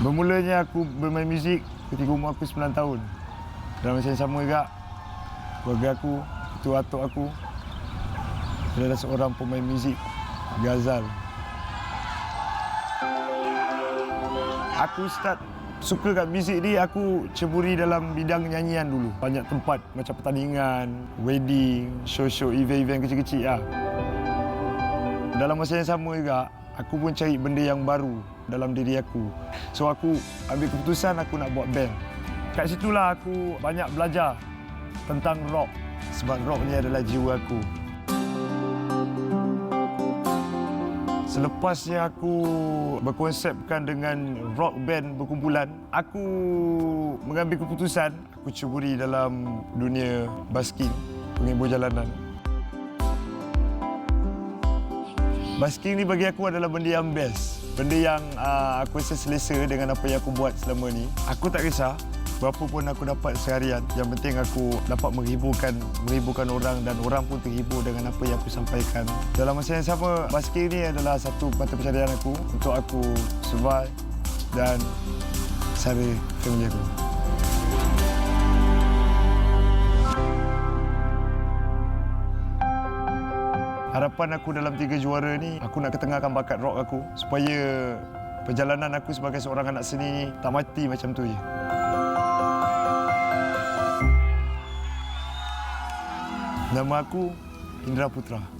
Bermulanya aku bermain muzik ketika umur aku 9 tahun. Dalam masa yang sama juga, keluarga aku, ketua atuk aku adalah seorang pemain muzik Ghazal. Aku start suka kat muzik ni, aku ceburi dalam bidang nyanyian dulu. Banyak tempat macam pertandingan, wedding, show-show, event-event kecil-kecil lah. Dalam masa yang sama juga, aku pun cari benda yang baru dalam diri aku. So aku ambil keputusan aku nak buat band. Kat situlah aku banyak belajar tentang rock sebab rock ni adalah jiwa aku. Selepasnya aku berkonsepkan dengan rock band berkumpulan, aku mengambil keputusan aku ceburi dalam dunia basking, penghibur jalanan. Basking ni bagi aku adalah benda yang best. Benda yang uh, aku rasa selesa dengan apa yang aku buat selama ni. Aku tak kisah berapa pun aku dapat seharian. Yang penting aku dapat menghiburkan menghiburkan orang dan orang pun terhibur dengan apa yang aku sampaikan. Dalam masa yang sama, basking ni adalah satu mata pencaharian aku untuk aku survive dan sara family aku. Harapan aku dalam tiga juara ni, aku nak ketengahkan bakat rock aku supaya perjalanan aku sebagai seorang anak seni ni tak mati macam tu je. Nama aku Indra Putra.